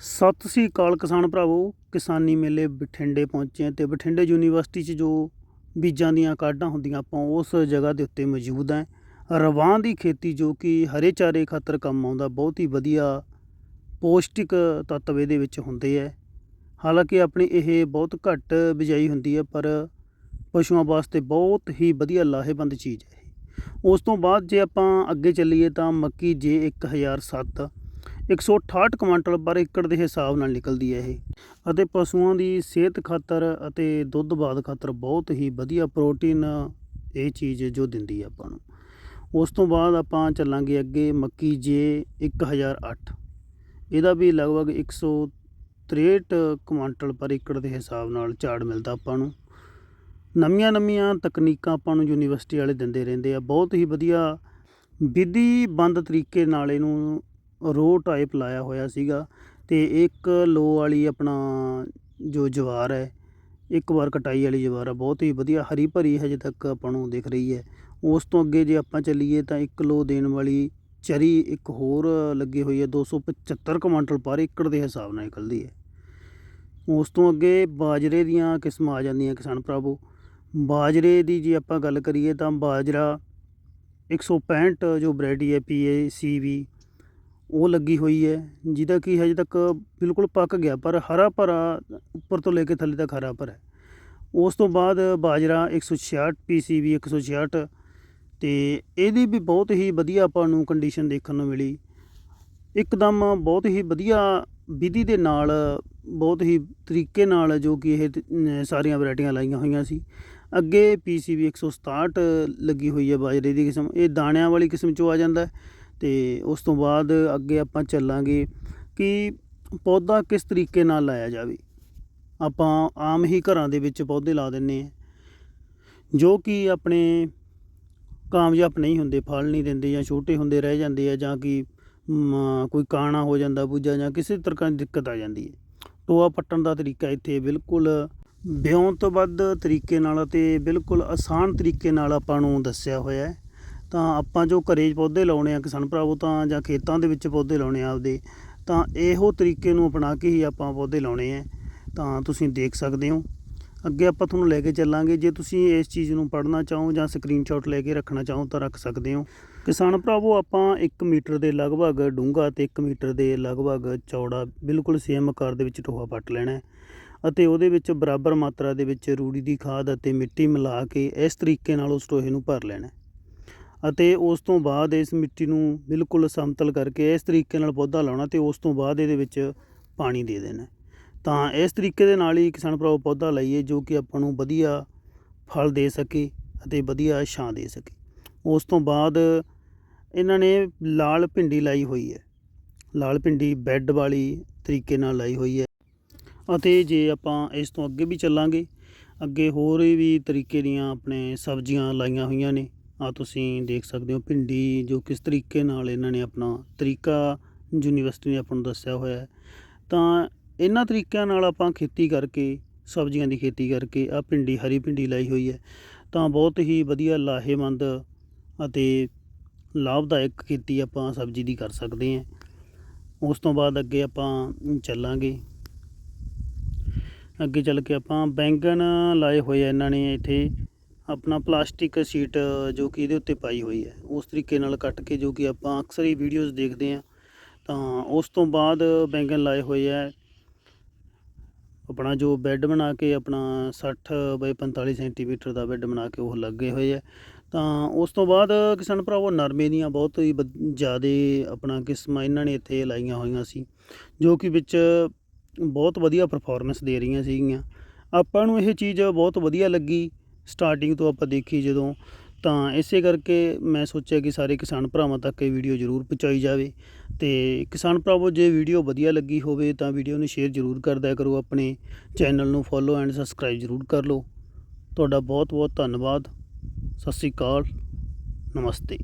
ਸਤਿ ਸ੍ਰੀ ਅਕਾਲ ਕਿਸਾਨ ਭਰਾਵੋ, ਕਿਸਾਨੀ ਮੇਲੇ ਬਠਿੰਡੇ ਪਹੁੰਚੇ ਹਾਂ ਤੇ ਬਠਿੰਡੇ ਯੂਨੀਵਰਸਿਟੀ 'ਚ ਜੋ ਬੀਜਾਂ ਦੀਆਂ ਕਾਢਾਂ ਹੁੰਦੀਆਂ ਆਪਾਂ ਉਸ ਜਗ੍ਹਾ ਦੇ ਉੱਤੇ ਮੌਜੂਦ ਹਾਂ ਰਵਾਂ ਦੀ ਖੇਤੀ ਜੋ ਕਿ ਹਰੇ ਚਾਰੇ ਖਾਤਰ ਕੰਮ ਆਉਂਦਾ, ਬਹੁਤ ਹੀ ਵਧੀਆ ਪੌਸ਼ਟਿਕ ਤੱਤਵ ਇਹਦੇ ਵਿੱਚ ਹੁੰਦੇ ਹੈ ਹਾਲਾਂਕਿ ਆਪਣੀ ਇਹ ਬਹੁਤ ਘੱਟ ਬਿਜਾਈ ਹੁੰਦੀ ਹੈ ਪਰ ਪਸ਼ੂਆਂ ਵਾਸਤੇ ਬਹੁਤ ਹੀ ਵਧੀਆ ਲਾਹੇਵੰਦ ਚੀਜ਼ ਹੈ ਇਹ। ਉਸ ਤੋਂ ਬਾਅਦ ਜੇ ਆਪਾਂ ਅੱਗੇ ਚੱਲੀਏ ਤਾਂ ਮੱਕੀ ਜੇ 1007 168 ਕੁਇੰਟਲ ਪਰ ਏਕੜ ਦੇ ਹਿਸਾਬ ਨਾਲ ਨਿਕਲਦੀ ਹੈ ਇਹ। ਅਤੇ ਪਸ਼ੂਆਂ ਦੀ ਸਿਹਤ ਖਾਤਰ ਅਤੇ ਦੁੱਧ ਬਾਦ ਖਾਤਰ ਬਹੁਤ ਹੀ ਵਧੀਆ ਪ੍ਰੋਟੀਨ ਇਹ ਚੀਜ਼ ਜੋ ਦਿੰਦੀ ਹੈ ਆਪਾਂ ਨੂੰ। ਉਸ ਤੋਂ ਬਾਅਦ ਆਪਾਂ ਚੱਲਾਂਗੇ ਅੱਗੇ ਮੱਕੀ ਜੇ 1008 ਇਹਦਾ ਵੀ ਲਗਭਗ 163 ਕੁਇੰਟਲ ਪਰ ਏਕੜ ਦੇ ਹਿਸਾਬ ਨਾਲ ਝਾੜ ਮਿਲਦਾ ਆਪਾਂ ਨੂੰ। ਨਵੀਆਂ ਨਵੀਆਂ ਤਕਨੀਕਾਂ ਆਪਾਂ ਨੂੰ ਯੂਨੀਵਰਸਿਟੀ ਵਾਲੇ ਦਿੰਦੇ ਰਹਿੰਦੇ ਆ। ਬਹੁਤ ਹੀ ਵਧੀਆ ਵਿਧੀ ਬੰਦ ਤਰੀਕੇ ਨਾਲ ਇਹਨੂੰ ਰੋ ਟਾਈਪ ਲਾਇਆ ਹੋਇਆ ਸੀਗਾ ਤੇ ਇੱਕ ਲੋ ਵਾਲੀ ਆਪਣਾ ਜੋ ਜਵਾਰ ਹੈ, ਇੱਕ ਵਾਰ ਕਟਾਈ ਵਾਲੀ ਜਵਾਰ ਆ, ਬਹੁਤ ਹੀ ਵਧੀਆ, ਹਰੀ ਭਰੀ ਹਜੇ ਤੱਕ ਆਪਾਂ ਨੂੰ ਦਿਖ ਰਹੀ ਹੈ। ਉਸ ਤੋਂ ਅੱਗੇ ਜੇ ਆਪਾਂ ਚੱਲੀਏ ਤਾਂ ਇੱਕ ਲੋ ਦੇਣ ਵਾਲੀ ਚਰੀ ਇੱਕ ਹੋਰ ਲੱਗੀ ਹੋਈ ਹੈ 275 ਕੁਇੰਟਲ ਪਰ ਏਕੜ ਦੇ ਹਿਸਾਬ ਨਾਲ ਨਿਕਲਦੀ ਹੈ। ਉਸ ਤੋਂ ਅੱਗੇ ਬਾਜਰੇ ਦੀਆਂ ਕਿਸਮਾਂ ਆ ਜਾਂਦੀਆਂ ਕਿਸਾਨ ਭਰਾਵੋ। ਬਾਜਰੇ ਦੀ ਜੇ ਆਪਾਂ ਗੱਲ ਕਰੀਏ ਤਾਂ ਬਾਜਰਾ 165 ਜੋ ਵੈਰਾਈਟੀ ਹੈ ਪੀਏਸੀਵੀ ਉਹ ਲੱਗੀ ਹੋਈ ਹੈ, ਜਿਹਦਾ ਕਿ ਹਜੇ ਤੱਕ ਬਿਲਕੁਲ ਪੱਕ ਗਿਆ, ਪਰ ਹਰਾ ਭਰਾ ਉੱਪਰ ਤੋਂ ਲੈ ਕੇ ਥੱਲੇ ਤੱਕ ਹਰਾ ਭਰਾ ਉਸ ਤੋਂ ਬਾਅਦ ਬਾਜਰਾ 166 ਪੀਸੀਵੀ 166 ਤੇ ਇਹਦੀ ਵੀ ਬਹੁਤ ਹੀ ਵਧੀਆ ਆਪਾਂ ਨੂੰ ਕੰਡੀਸ਼ਨ ਦੇਖਣ ਨੂੰ ਮਿਲੀ। ਇੱਕਦਮ ਬਹੁਤ ਹੀ ਵਧੀਆ ਵਿਧੀ ਦੇ ਨਾਲ, ਬਹੁਤ ਹੀ ਤਰੀਕੇ ਨਾਲ ਜੋ ਕਿ ਇਹ ਸਾਰੀਆਂ ਵੈਰਾਈਟੀਆਂ ਲਾਈਆਂ ਹੋਈਆਂ ਸੀ। ਅੱਗੇ PCB 167 ਲੱਗੀ ਹੋਈ ਹੈ ਬਾਜਰੇ ਦੀ ਕਿਸਮ। ਇਹ ਦਾਣਿਆਂ ਵਾਲੀ ਕਿਸਮ ਚੋਂ ਆ ਜਾਂਦਾ ਹੈ। ਤੇ ਉਸ ਤੋਂ ਬਾਅਦ ਅੱਗੇ ਆਪਾਂ ਚੱਲਾਂਗੇ ਕਿ ਪੌਦਾ ਕਿਸ ਤਰੀਕੇ ਨਾਲ ਲਾਇਆ ਜਾਵੇ। ਆਪਾਂ ਆਮ ਹੀ ਘਰਾਂ ਦੇ ਵਿੱਚ ਪੌਦੇ ਲਾ ਦਿੰਨੇ ਆ ਜੋ ਕਿ ਆਪਣੇ ਕਾਮਯਾਬ ਨਹੀਂ ਹੁੰਦੇ, ਫਲ ਨਹੀਂ ਦਿੰਦੇ ਜਾਂ ਛੋਟੇ ਹੁੰਦੇ ਰਹਿ ਜਾਂਦੇ ਆ ਜਾਂ ਕਿ ਕੋਈ ਕਾਣਾ ਹੋ ਜਾਂਦਾ, ਬੂਝਾ ਜਾਂ ਕਿਸੇ ਤਰ੍ਹਾਂ ਦੀ ਦਿੱਕਤ ਆ ਜਾਂਦੀ ਹੈ। ਟੋਆ ਪੱਟਣ ਦਾ ਤਰੀਕਾ ਇੱਥੇ ਬਿਲਕੁਲ ਵਿਉਂ ਤੋਂ ਵੱਧ ਤਰੀਕੇ ਨਾਲ ਅਤੇ ਬਿਲਕੁਲ ਆਸਾਨ ਤਰੀਕੇ ਨਾਲ ਆਪਾਂ ਨੂੰ ਦੱਸਿਆ ਹੋਇਆ ਹੈ। ਤਾਂ ਆਪਾਂ ਜੋ ਘਰੇ ਪੌਦੇ ਲਾਉਣੇ ਆ ਕਿਸਾਨ ਭਰਾਵੋ, ਤਾਂ ਜਾਂ ਖੇਤਾਂ ਦੇ ਵਿੱਚ ਪੌਦੇ ਲਾਉਣੇ ਆ ਆਪਦੇ, ਤਾਂ ਇਹੋ ਤਰੀਕੇ ਨੂੰ ਅਪਣਾ ਕੇ ਹੀ ਆਪਾਂ ਪੌਦੇ ਲਾਉਣੇ ਆ। ਤਾਂ ਤੁਸੀਂ ਦੇਖ ਸਕਦੇ ਹੋ। ਅੱਗੇ ਆਪਾਂ ਤੁਹਾਨੂੰ ਲੈ ਕੇ ਚੱਲਾਂਗੇ। ਜੇ ਤੁਸੀਂ ਇਸ ਚੀਜ਼ ਨੂੰ ਪੜ੍ਹਨਾ ਚਾਹੋ ਜਾਂ ਸਕਰੀਨਸ਼ਾਟ ਲੈ ਕੇ ਰੱਖਣਾ ਚਾਹੋ ਤਾਂ ਰੱਖ ਸਕਦੇ ਹੋ। ਕਿਸਾਨ ਭਰਾਵੋ, ਆਪਾਂ 1 ਮੀਟਰ ਦੇ ਲਗਭਗ ਡੂੰਘਾ ਤੇ 1 ਮੀਟਰ ਦੇ ਲਗਭਗ ਚੌੜਾ ਬਿਲਕੁਲ ਸੇਮ ਆਕਾਰ ਦੇ ਵਿੱਚ ਟੋਹਾ ਪੱਟ ਲੈਣਾ ਅਤੇ ਉਹਦੇ ਵਿੱਚ ਬਰਾਬਰ ਮਾਤਰਾ ਦੇ ਵਿੱਚ ਰੂੜੀ ਦੀ ਖਾਦ ਅਤੇ ਮਿੱਟੀ ਮਿਲਾ ਕੇ ਇਸ ਤਰੀਕੇ ਨਾਲ ਉਸ ਟੋਹੇ ਨੂੰ ਭਰ ਲੈਣਾ ਅਤੇ ਉਸ ਤੋਂ ਬਾਅਦ ਇਸ ਮਿੱਟੀ ਨੂੰ ਬਿਲਕੁਲ ਸਮਤਲ ਕਰਕੇ ਇਸ ਤਰੀਕੇ ਨਾਲ ਪੌਦਾ ਲਾਉਣਾ ਤੇ ਉਸ ਤੋਂ ਬਾਅਦ ਇਹਦੇ ਵਿੱਚ ਪਾਣੀ ਦੇ ਦੇਣਾ। ਤਾਂ ਇਸ ਤਰੀਕੇ ਦੇ ਨਾਲ ਹੀ ਕਿਸਾਨ ਭਰਾਵੋ ਪੌਦਾ ਲਾਈਏ ਜੋ ਕਿ ਆਪਾਂ ਨੂੰ ਵਧੀਆ ਫਲ ਦੇ ਸਕੇ ਅਤੇ ਵਧੀਆ ਛਾਂ ਦੇ ਸਕੇ। ਉਸ ਤੋਂ ਬਾਅਦ ਇਹਨਾਂ ਨੇ ਲਾਲ ਭਿੰਡੀ ਲਾਈ ਹੋਈ ਹੈ। ਲਾਲ ਭਿੰਡੀ ਬੈੱਡ ਵਾਲੀ ਤਰੀਕੇ ਨਾਲ ਲਾਈ ਹੋਈ ਹੈ ਅਤੇ ਜੇ ਆਪਾਂ ਇਸ ਤੋਂ ਅੱਗੇ ਵੀ ਚੱਲਾਂਗੇ, ਅੱਗੇ ਹੋਰ ਵੀ ਤਰੀਕੇ ਦੀਆਂ ਆਪਣੇ ਸਬਜ਼ੀਆਂ ਲਾਈਆਂ ਹੋਈਆਂ ਨੇ ਆ ਤੁਸੀਂ ਦੇਖ ਸਕਦੇ ਹੋ ਭਿੰਡੀ ਜੋ ਕਿਸ ਤਰੀਕੇ ਨਾਲ ਇਹਨਾਂ ਨੇ ਆਪਣਾ ਤਰੀਕਾ ਯੂਨੀਵਰਸਿਟੀ ਨੇ ਆਪਾਂ ਨੂੰ ਦੱਸਿਆ ਹੋਇਆ ਹੈ। ਤਾਂ ਇਹਨਾਂ ਤਰੀਕਿਆਂ ਨਾਲ ਆਪਾਂ ਖੇਤੀ ਕਰਕੇ, ਸਬਜ਼ੀਆਂ ਦੀ ਖੇਤੀ ਕਰਕੇ ਆ ਭਿੰਡੀ, ਹਰੀ ਭਿੰਡੀ ਲਾਈ ਹੋਈ ਹੈ। ਤਾਂ ਬਹੁਤ ਹੀ ਵਧੀਆ ਲਾਹੇਵੰਦ ਅਤੇ ਲਾਭਦਾਇਕ ਖੇਤੀ ਆਪਾਂ ਸਬਜ਼ੀ ਦੀ ਕਰ ਸਕਦੇ ਹਾਂ। ਉਸ ਤੋਂ ਬਾਅਦ ਅੱਗੇ ਆਪਾਂ ਚੱਲਾਂਗੇ। ਅੱਗੇ ਚੱਲ ਕੇ ਆਪਾਂ ਬੈਂਗਣ ਲਾਏ ਹੋਏ ਆ ਇਹਨਾਂ ਨੇ ਇੱਥੇ। ਆਪਣਾ ਪਲਾਸਟਿਕ ਸ਼ੀਟ, ਜੋ ਕਿ ਇਹਦੇ ਉੱਤੇ ਪਾਈ ਹੋਈ ਹੈ। ਉਸ ਤਰੀਕੇ ਨਾਲ ਕੱਟ ਕੇ ਜੋ ਕਿ ਆਪਾਂ ਅਕਸਰ ਹੀ ਵੀਡੀਓਜ਼ ਦੇਖਦੇ ਹਾਂ, ਤਾਂ ਉਸ ਤੋਂ ਬਾਅਦ ਬੈਂਗਨ ਲਾਏ ਹੋਏ ਆ ਆਪਣਾ ਜੋ ਬੈੱਡ ਬਣਾ ਕੇ, ਆਪਣਾ 60 ਬਾਈ 45 ਸੈਂਟੀਮੀਟਰ ਦਾ ਬੈੱਡ ਬਣਾ ਕੇ ਉਹ ਲੱਗੇ ਹੋਏ ਆ ਤਾਂ ਉਸ ਤੋਂ ਬਾਅਦ ਕਿਸਾਨ ਭਰਾਵੋ, ਨਰਮੇ ਦੀਆਂ ਬਹੁਤ ਹੀ ਜ਼ਿਆਦਾ ਆਪਣਾ ਕਿਸਮਾਂ ਇਹਨਾਂ ਨੇ ਇੱਥੇ ਲਾਈਆਂ ਹੋਈਆਂ ਸੀ, ਜੋ ਕਿ ਵਿੱਚ ਬਹੁਤ ਵਧੀਆ ਪਰਫਾਰਮੈਂਸ ਦੇ ਰਹੀਆਂ ਸੀਗੀਆਂ। ਆਪਾਂ ਨੂੰ ਇਹ ਚੀਜ਼ ਬਹੁਤ ਵਧੀਆ ਲੱਗੀ। ਸਟਾਰਟਿੰਗ ਤੋਂ ਆਪਾਂ ਦੇਖੀ ਜਦੋਂ, ਤਾਂ ਇਸੇ ਕਰਕੇ ਮੈਂ ਸੋਚਿਆ ਕਿ ਸਾਰੇ ਕਿਸਾਨ ਭਰਾਵਾਂ ਤੱਕ ਇਹ ਵੀਡੀਓ ਜ਼ਰੂਰ ਪਹੁੰਚਾਈ ਜਾਵੇ। ਤੇ ਕਿਸਾਨ ਭਰਾਵੋ, ਜੇ ਵੀਡੀਓ ਵਧੀਆ ਲੱਗੀ ਹੋਵੇ ਤਾਂ ਵੀਡੀਓ ਨੂੰ ਸ਼ੇਅਰ ਜ਼ਰੂਰ ਕਰ ਦਿਆ ਕਰੋ, ਆਪਣੇ ਚੈਨਲ ਨੂੰ ਫੋਲੋ ਐਂਡ ਸਬਸਕ੍ਰਾਈਬ ਜ਼ਰੂਰ ਕਰ ਲਓ। ਤੁਹਾਡਾ ਬਹੁਤ ਬਹੁਤ ਧੰਨਵਾਦ। ਸਤਿ ਸ੍ਰੀ ਅਕਾਲ। ਨਮਸਤੇ।